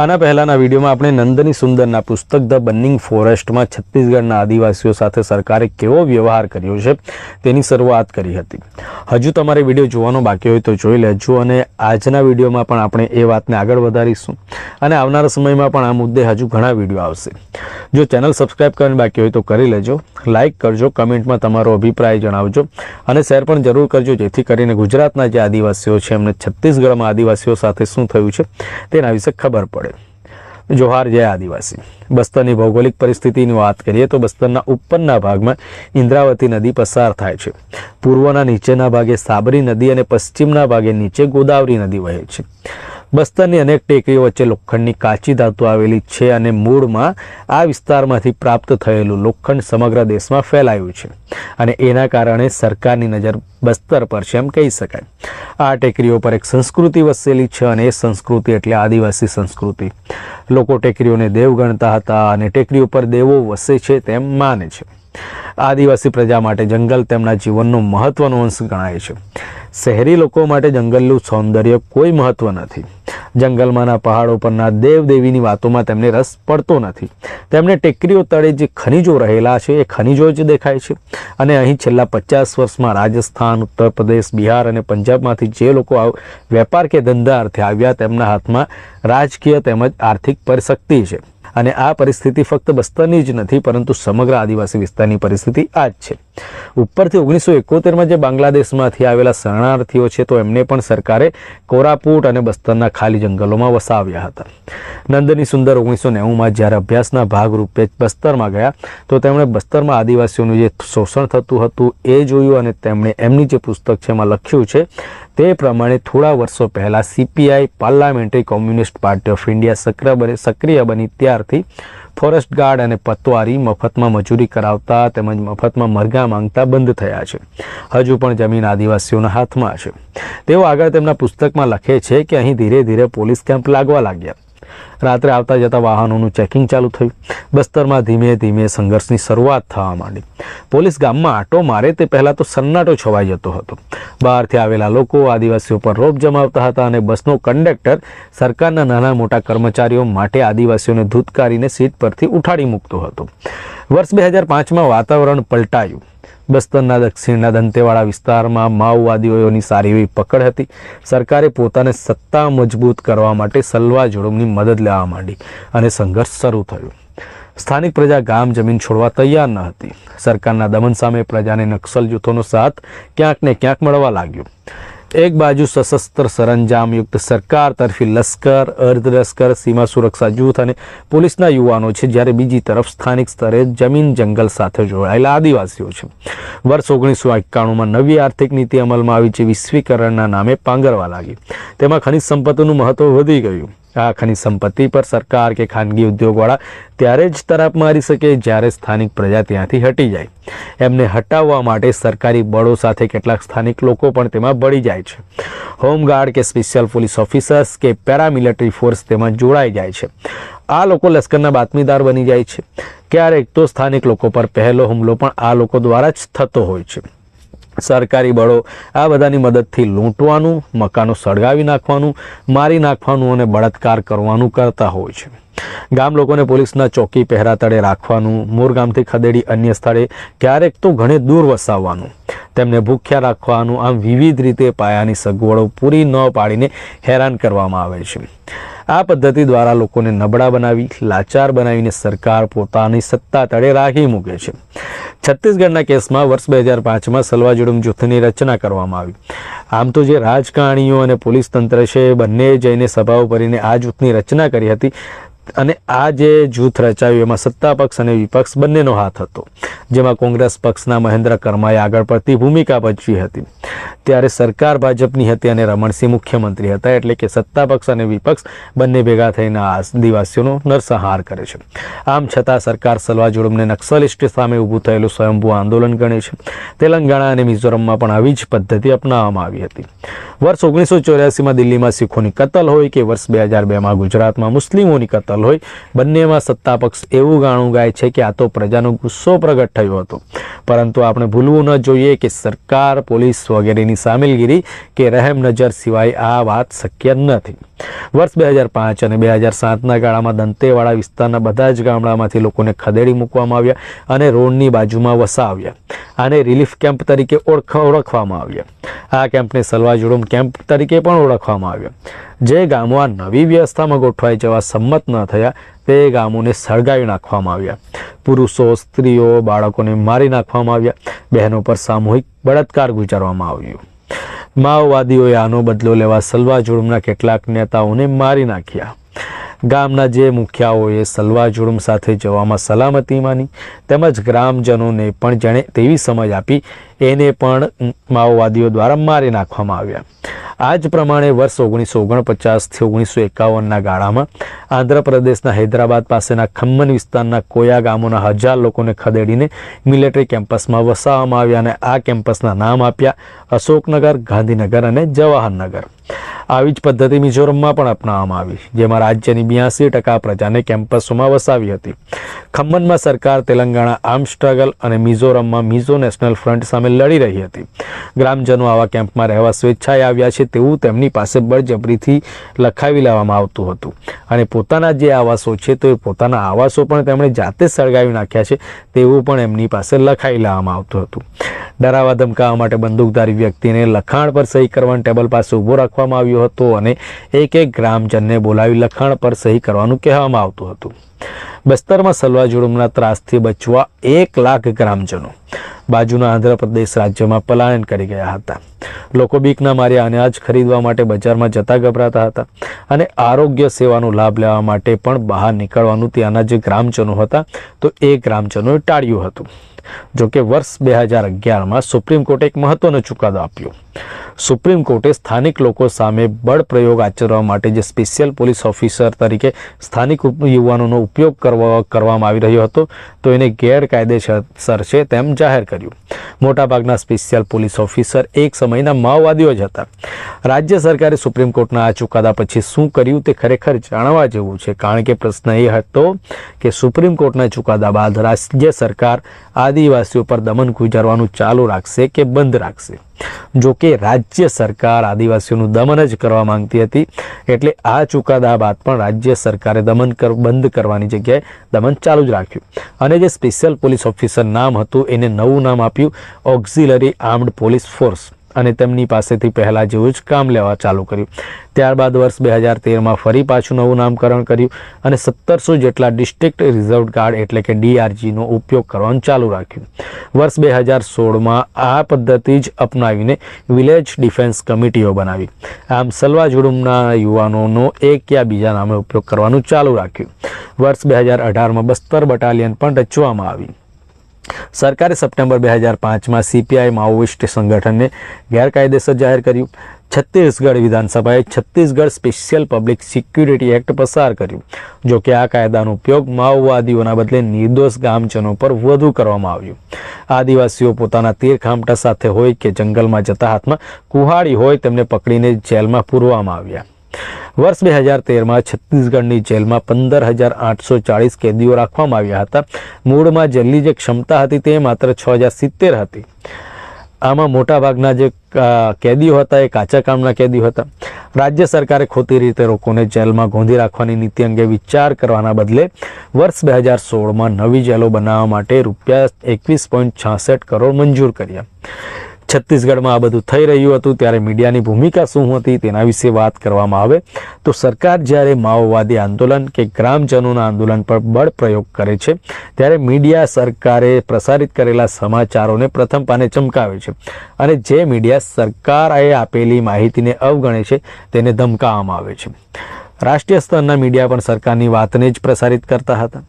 આના પહેલાના વિડીયોમાં આપણે નંદની સુંદરના પુસ્તક ધ બર્નિંગ ફોરેસ્ટમાં છત્તીસગઢના આદિવાસીઓ સાથે સરકારે કેવો વ્યવહાર કર્યો છે તેની શરૂઆત કરી હતી. હજુ તમારે વીડિયો જોવાનો બાકી હોય તો જોઈ લેજો અને આજના વિડીયોમાં પણ આપણે એ વાતને આગળ વધારીશું. અને આવનારા સમયમાં પણ આ મુદ્દે હજુ ઘણા વીડિયો આવશે. જો ચેનલ સબસ્ક્રાઇબ કરવાની બાકી હોય તો કરી લેજો, લાઇક કરજો, કમેન્ટમાં તમારો અભિપ્રાય જણાવજો અને શેર પણ જરૂર કરજો જેથી કરીને ગુજરાતના જે આદિવાસીઓ છે એમને છત્તીસગઢમાં આદિવાસીઓ સાથે શું થયું છે તેના વિશે ખબર પડે. જોહાર જય આદિવાસી. બસ્તરની ભૌગોલિક પરિસ્થિતિની વાત કરીએ તો બસ્તરના ઉપરના ભાગમાં ઇન્દ્રાવતી નદી પસાર થાય છે. પૂર્વના નીચેના ભાગે સાબરી નદી અને પશ્ચિમના ભાગે નીચે ગોદાવરી નદી વહે છે. બસ્તરની અનેક ટેકરીઓ વચ્ચે લોખંડની કાચી ધાતુ આવેલી છે અને મૂળમાં આ વિસ્તારમાંથી પ્રાપ્ત થયેલું લોખંડ સમગ્ર દેશમાં ફેલાયું છે. અને એના કારણે સરકારની નજર બસ્તર પર છે એમ કહી શકાય. આ ટેકરીઓ પર એક સંસ્કૃતિ વસેલી છે અને એ સંસ્કૃતિ એટલે આદિવાસી સંસ્કૃતિ. લોકો ટેકરીઓને દેવ ગણતા હતા અને ટેકરીઓ પર દેવો વસે છે તેમ માને છે. આદિવાસી પ્રજા માટે જંગલ તેમના જીવનનો મહત્વનો અંશ ગણાય છે. શહેરી લોકો માટે જંગલનું સૌંદર્ય કોઈ મહત્વ નથી. જંગલમાંના પહાડો પરના દેવદેવીની વાતોમાં તેમને રસ પડતો નથી. તેમને ટેકરીઓ તળે જે ખનિજો રહેલા છે એ ખનિજો જ દેખાય છે. અને અહીં છેલ્લા પચાસ વર્ષમાં રાજસ્થાન ઉત્તર પ્રદેશ બિહાર અને પંજાબમાંથી જે લોકો વેપાર કે ધંધા અર્થે આવ્યા તેમના હાથમાં રાજકીય તેમજ આર્થિક પરિશક્તિ છે. અને આ પરિસ્થિતિ ફક્ત બસ્તરની જ નથી, પરંતુ સમગ્ર આદિવાસી વિસ્તારની પરિસ્થિતિ આ જ છે. ઉપરથી ઓગણીસો એકોતેરમાં જે બાંગ્લાદેશમાંથી આવેલા શરણાર્થીઓ છે, તો એમને પણ સરકારે કોરાપુટ અને બસ્તરના ખાલી જંગલોમાં વસાવ્યા હતા. નંદની સુંદર ઓગણીસો નેવુંમાં જ્યારે અભ્યાસના ભાગરૂપે બસ્તરમાં ગયા, તો તેમણે બસ્તરમાં આદિવાસીઓનું જે શોષણ થતું હતું એ જોયું અને તેમણે એમની જે પુસ્તક છે એમાં લખ્યું છે, તે પ્રમાણે થોડા વર્ષો પહેલાં CPI parliamentary Communist Party of India સક્રિય બની સક્રિય બની ત્યારથી ફોરેસ્ટ ગાર્ડ અને પતવારી મફતમાં મજૂરી કરાવતા તેમજ મફતમાં મરઘા માંગતા બંધ થયા છે. હજુ પણ જમીન આદિવાસીઓના હાથમાં છે. તેઓ આગળ તેમના પુસ્તકમાં લખે છે કે અહીં ધીરે ધીરે પોલીસ કેમ્પ લાગવા લાગ્યા. રાત્રે આવતા જતા વાહનોનું ચેકિંગ ચાલુ થયું. બસ્તરમાં ધીમે ધીમે સંઘર્ષની શરૂઆત થવા માંડી. પોલીસ ગામમાં આટો મારે તે પહેલાં તો સન્નાટો છવાઈ જતો હતો. બહારથી આવેલા લોકો આદિવાસીઓ પર રોપ જમાવતા હતા અને બસનો કંડક્ટર સરકારના નાના મોટા કર્મચારીઓ માટે આદિવાસીઓને ધૂતકારીને સીટ પરથી ઉઠાડી મૂકતો હતો. વર્ષ બે હજાર પાંચમાં વાતાવરણ પલટાયું. બસ્તરના દક્ષિણના દંતેવાડા વિસ્તારમાં માઓવાદીઓની સારી એવી પકડ હતી. સરકારે પોતાને સત્તા મજબૂત કરવા માટે સલવા જોડમની મદદ લેવા માંડી અને સંઘર્ષ શરૂ થયો. સ્થાનિક પ્રજા ગામ જમીન છોડવા તૈયાર ન હતી. સરકારના દમન સામે પ્રજાને નક્સલ જૂથોનો સાથ ક્યાંક ને ક્યાંક મળવા લાગ્યો. એક બાજુ સશસ્ત્ર સરંજામયુક્ત સરકાર તરફી લશ્કર અર્ધલશ્કર સીમા સુરક્ષા જૂથ અને પોલીસના યુવાનો છે. જ્યારે બીજી તરફ સ્થાનિક સ્તરે જમીન જંગલ સાથે જોડાયેલા આદિવાસીઓ છે. વર્ષ ઓગણીસો એકાણુંમાં નવી આર્થિક નીતિ અમલમાં આવી જે વિશ્વીકરણના નામે પાંગરવા લાગી. તેમાં ખનિજ સંપત્તિનું મહત્વ વધી ગયું. આ ખનિજ સંપત્તિ પર સરકાર કે ખાનગી ઉદ્યોગવાળા ત્યારે જ તરાપ મારી શકે જ્યારે સ્થાનિક પ્રજા ત્યાંથી હટી જાય. એમને હટાવવા માટે સરકારી બળો સાથે કેટલાક સ્થાનિક લોકો પણ તેમાં બળી જાય છે. હોમગાર્ડ કે સ્પેશિયલ પોલીસ ઓફિસર્સ કે પેરામિલિટરી ફોર્સ તેમાં જોડાઈ જાય છે. આ લોકો લશ્કરના બાતમીદાર બની જાય છે. ક્યારેક તો સ્થાનિક લોકો પર પહેલો હુમલો પણ આ લોકો દ્વારા જ થતો હોય છે. સરકારી બળો આ બધાની મદદથી લૂંટવાનું, મકાનો સળગાવી નાખવાનું, મારી નાખવાનું અને બળાત્કાર કરવાનું કરતા હોય છે. ગામ લોકોને પોલીસના ચોકી પહેરા તળે રાખવાનું મોરગામથી ખદેડી અન્ય સ્થળે ક્યારેક તો ઘણે દૂર વસાવવાનું. તેમને ભૂખ્યા રાખવાનું, આમ વિવિધ રીતે પાયાની સગવડો પૂરી ન પાડીને હેરાન કરવામાં આવે છે. આ પદ્ધતિ દ્વારા લોકોને નબળા બનાવી, લાચાર બનાવીને સરકાર પોતાની સત્તા તળે રાખી મૂકે છે. છત્તીસગઢના કેસમાં વર્ષ બે હજાર પાંચમાં સલવાજુડુમ જૂથની રચના કરવામાં આવી. આમ તો જે રાજકારણીઓ અને પોલીસ તંત્ર છે, બંને જઈને સભાઓ ભરીને આ જૂથની રચના કરી હતી. અને આ જે જૂથ રચાયું, એમાં સત્તા પક્ષ અને વિપક્ષ બંનેનો હાથ હતો. જેમાં કોંગ્રેસ પક્ષના મહેન્દ્ર કર્માએ આગળ પડતી ભૂમિકા ભજવી હતી. ત્યારે સરકાર ભાજપની હતી અને રમણસિંહ મુખ્યમંત્રી હતા, એટલે કે સત્તા પક્ષ અને વિપક્ષ બંને ભેગા થઈને આદિવાસીઓનો નરસંહાર કરે છે. આમ છતાં સરકાર સલવા જોડમને નક્સલિસ્ટ સામે ઊભું થયેલું સ્વયંભૂ આંદોલન ગણે છે. તેલંગાણા અને મિઝોરમમાં પણ આવી જ પદ્ધતિ અપનાવવામાં આવી હતી. વર્ષ ઓગણીસો ચોર્યાસીમાં દિલ્હીમાં શીખોની કતલ હોય કે વર્ષ બે હજાર બેમાં ગુજરાતમાં મુસ્લિમોની કતલ તલ હોય. બંનેમાં સત્તા પક્ષ એવું ગાણું ગાય છે કે આ તો પ્રજાનો ગુસ્સો પ્રગટ થયો હતો. પરંતુ આપણે ભૂલવું ન જોઈએ કે સરકાર, પોલીસ વગેરેની સામેલગીરી કે રહેમ નજર સિવાય આ વાત શક્ય નથી. વર્ષ બે હજાર પાંચ અને બે હજાર સાતના ગાળામાં દંતેવાડા વિસ્તારના બધા જ ગામડામાંથી લોકોને ખદેડી મૂકવામાં આવ્યા અને રોડની બાજુમાં વસાવ્યા. આને રિલીફ કેમ્પ તરીકે ઓળખ ઓળખવામાં આવ્યા. આ કેમ્પને સલવા જોડમ કેમ્પ તરીકે પણ ઓળખવામાં આવ્યા. જે ગામો આ નવી વ્યવસ્થામાં ગોઠવાઈ જવા સંમત ન થયા, તે ગામોને સળગાવી નાખવામાં આવ્યા. પુરુષો, સ્ત્રીઓ, બાળકોને મારી નાખવામાં આવ્યા. બહેનો પર સામૂહિક બળાત્કાર ગુજારવામાં આવ્યું. માઓવાદીઓએ આનો બદલો લેવા સલવા જોડમના કેટલાક નેતાઓને મારી નાખ્યા. ગામના જે મુખિયાઓએ સલવા જોડમ સાથે જવામાં સલામતી માની, તેમજ ગ્રામજનોને પણ જેણે તેવી સમજ આપી, એને પણ માઓવાદીઓ દ્વારા મારી નાખવામાં આવ્યા. આ જ પ્રમાણે વર્ષ ઓગણીસો ઓગણપચાસથી ઓગણીસો એકાવનના ગાળામાં આંધ્રપ્રદેશના હૈદરાબાદ પાસેના ખમ્મન વિસ્તારના કોયા ગામોના હજાર લોકોને ખદેડીને મિલિટરી કેમ્પસમાં વસાવવામાં આવ્યા અને આ કેમ્પસના નામ આપ્યા અશોકનગર, ગાંધીનગર અને જવાહરનગર. આવી જ પદ્ધતિ મિઝોરમમાં પણ અપનાવવામાં આવી જેમાં રાજ્યની બ્યાસી ટકા પ્રજાને કેમ્પસોમાં વસાવી હતી. ખમ્મનમાં સરકાર તેલંગાણા, આર્મ સ્ટ્રગલ અને મિઝોરમમાં મિઝો નેશનલ ફ્રન્ટ સામે લડી રહી હતી. ગ્રામજનો આવા કેમ્પમાં રહેવા સ્વેચ્છાએ આવ્યા છે તેવું તેમની પાસે બળજબરીથી લખાવી લેવામાં આવતું હતું. અને પોતાના જે આવાસો છે તો એ પોતાના આવાસો પણ તેમણે જાતે સળગાવી નાખ્યા છે તેવું પણ એમની પાસે લખાવી લેવામાં આવતું હતું. ડરાવા ધમકાવવા માટે બંદૂકધારી વ્યક્તિને લખાણ પર સહી કરવાની ટેબલ પાસે ઊભો રાખવામાં આવ્યો હતો અને એક એક ગ્રામજનને બોલાવી લખાણ પર સહી કરવાનું કહેવામાં આવતું હતું. બસ્તરમાં સલવા જુડુમના ત્રાસથી બચવા એક લાખ ગ્રામજનો બાજુના આંધ્રપ્રદેશ રાજ્યમાં પલાયન કરી ગયા હતા. લોકો બીકના માર્યા અનાજ ખરીદવા માટે બજારમાં જતા ગભરાતા હતા અને આરોગ્ય સેવાનો લાભ લેવા માટે પણ બહાર નીકળવાનું ત્યાંના જે ગ્રામજનો હતા, તો એ ગ્રામજનોએ ટાળ્યું હતું. જોકે વર્ષ બે હજાર અગિયારમાં સુપ્રીમ કોર્ટે એક મહત્વનો ચુકાદો આપ્યો. સુપ્રીમ કોર્ટે સ્થાનિક લોકો સામે બળ પ્રયોગ આચરવા માટે જે સ્પેશિયલ પોલીસ ઓફિસર તરીકે સ્થાનિક યુવાનોનો ઉપયોગ કરવા, કરવામાં આવી રહ્યો હતો, તો એને ગેરકાયદેસર છે તેમ જાહેર કર્યું. મોટાભાગના સ્પેશિયલ પોલીસ ઓફિસર એક સમયના માઓવાદીઓ જ હતા. રાજ્ય સરકારે સુપ્રીમ કોર્ટના આ ચુકાદા પછી શું કર્યું તે ખરેખર જાણવા જેવું છે. કારણ કે પ્રશ્ન એ હતો કે સુપ્રીમ કોર્ટના ચુકાદા બાદ રાજ્ય સરકાર આદિવાસીઓ પર દમન ગુજારવાનું ચાલુ રાખશે કે બંધ રાખશે? જો કે રાજ્ય સરકાર આદિવાસીઓનું દમન જ કરવા માંગતી હતી. એટલે આ ચુકાદા બાદ પણ રાજ્ય સરકારે દમન બંધ કરવાની જગ્યાએ દમન ચાલુ જ રાખ્યું. અને જે સ્પેશિયલ પોલીસ ઓફિસર નામ હતું, એને નવું નામ આપ્યું ઓક્ઝિલરી આર્મ્ડ પોલીસ ફોર્સ. અને તેમની પાસેથી પહેલાં જેવું જ કામ લેવા ચાલુ કર્યું. ત્યારબાદ વર્ષ બે હજાર તેરમાં ફરી પાછું નવું નામકરણ કર્યું અને સત્તરસો જેટલા ડિસ્ટ્રિક્ટ રિઝર્વ ગાર્ડ એટલે કે ડીઆરજીનો ઉપયોગ કરવાનું ચાલુ રાખ્યું. વર્ષ બે હજાર સોળમાં આ પદ્ધતિ જ અપનાવીને વિલેજ ડિફેન્સ કમિટીઓ બનાવી. આમ સલવા જુડુમના યુવાનોનો એક યા બીજા નામે ઉપયોગ કરવાનું ચાલુ રાખ્યું. વર્ષ બે હજાર અઢારમાં બસ્તર બટાલિયન પણ રચવામાં આવી. સરકારે સપ્ટેમ્બર બે હજાર પાંચમાં સીપીઆઈ માઓઇસ્ટ સંગઠનને ગેરકાયદેસર જાહેર કર્યું. Chhattisgarh વિધાનસભાએ Chhattisgarh special public security act પસાર કર્યું. જો કે આ કાયદાનો ઉપયોગ માઓવાદીઓના બદલે નિર્દોષ ગામજનો પર વધુ કરવામાં આવ્યો. આદિવાસીઓ પોતાના તીર ખામટા સાથે હોય કે જંગલમાં જતા હાથમાં કુહાડી હોય તેમને પકડીને જેલમાં પૂરવામાં આવ્યા. વર્ષ બે હજાર તેરમાં છત્તીસગઢની જેલમાં પંદર હજાર આઠસો ચાળીસ કેદીઓ રાખવામાં આવ્યા હતા. મૂળમાં જેલની જે ક્ષમતા હતી તે માત્ર છ હજાર સિત્તેર હતી. આમાં મોટાભાગના જે કેદીઓ હતા એ કાચા કામના કેદીઓ હતા. રાજ્ય સરકારે ખોટી રીતે લોકોને જેલમાં ગોંધી રાખવાની નીતિ અંગે વિચાર કરવાના બદલે વર્ષ બે હજાર સોળમાં નવી જેલો બનાવવા માટે રૂપિયા એકવીસ પોઈન્ટ છાસઠ કરોડ મંજૂર કર્યા. છત્તીસગઢમાં આ બધું થઈ રહ્યું હતું, ત્યારે મીડિયાની ભૂમિકા શું હતી તેના વિશે વાત કરવામાં આવે. તો સરકાર જ્યારે માઓવાદી આંદોલન કે ગ્રામજનોના આંદોલન પર બળ પ્રયોગ કરે છે, ત્યારે મીડિયા સરકારે પ્રસારિત કરેલા સમાચારોને પ્રથમ પાને ચમકાવે છે અને જે મીડિયા સરકારે આપેલી માહિતીને અવગણે છે તેને ધમકાવવામાં આવે છે. રાષ્ટ્રીય સ્તરના મીડિયા પણ સરકારની વાતને જ પ્રસારિત કરતા હતા.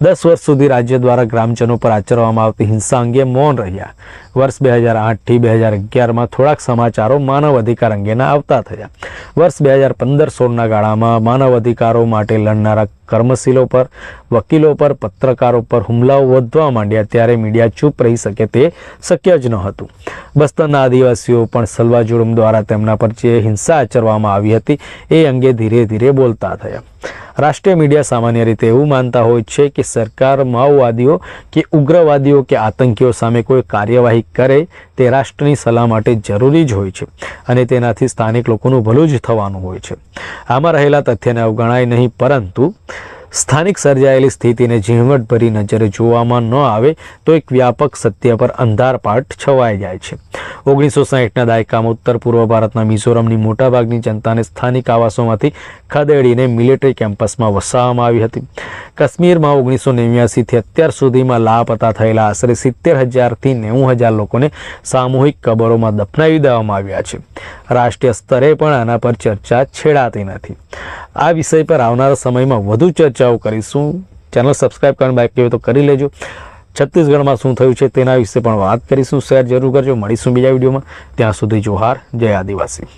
દસ વર્ષ સુધી રાજ્ય દ્વારા ગ્રામજનો પર આચરવામાં આવતી હિંસા અંગે મૌન રહ્યા. વર્ષ બે હજાર આઠથી બે હજાર અગિયારમાં થોડાક સમાચારો માનવ અધિકાર અંગેના આવતા થયા. વર્ષ બે હજાર પંદર સોળના ગાળામાં માનવ અધિકારો માટે લડનારા કર્મશીલો પર, વકીલો પર, પત્રકારો પર હુમલાઓ વધવા માંડ્યા ત્યારે મીડિયા ચૂપ રહી શકે તે શક્ય જ ન હતું. બસ્તરના આદિવાસીઓ પણ સલવા જુડુમ દ્વારા તેમના પર જે હિંસા આચરવામાં આવી હતી એ અંગે ધીરે ધીરે બોલતા થયા. રાષ્ટ્રીય મીડિયા સામાન્ય રીતે એવું માનતા હોય છે કે સરકાર માઓવાદીઓ કે ઉગ્રવાદીઓ કે આતંકીઓ સામે કોઈ કાર્યવાહી કરે તે રાષ્ટ્રની સલાહ માટે જરૂરી જ હોય છે અને તેનાથી સ્થાનિક લોકોનું ભલું જ થવાનું હોય છે. આમાં રહેલા તથ્યને અવગણાય નહીં પરંતુ સ્થાનિક સર્જાયેલી સ્થિતિને ઝીણવટભરી નજરે જોવામાં ન આવે તો એક વ્યાપક સત્ય પર અંધારપાટ છવાઈ જાય છે. ઓગણીસો સાહીઠના દાયકામાં ઉત્તર પૂર્વ ભારતના મિઝોરમની મોટાભાગની જનતાને સ્થાનિક આવાસોમાંથી ખદેડીને મિલિટરી કેમ્પસમાં વસાવવામાં આવી હતી. કાશ્મીરમાં ઓગણીસો નેવ્યાસીથી અત્યાર સુધીમાં લાપતા થયેલા આશરે સિત્તેર હજારથી નેવું હજાર લોકોને સામૂહિક કબરોમાં દફનાવી દેવામાં આવ્યા છે. રાષ્ટ્રીય સ્તરે પણ આના પર ચર્ચા છેડાતી નથી. આ વિષય પર આવનારા સમયમાં વધુ ચર્ચાઓ કરીશું. ચેનલ સબસ્ક્રાઈબ કરવાનું બાકી હોય તો કરી લેજો. છત્તીસગઢમાં શું થયું છે તેના વિશે પણ વાત કરીશું. શેર જરૂર કરજો. મળીશું બીજા વિડીયોમાં. ત્યાં સુધી જોહાર. જય આદિવાસી.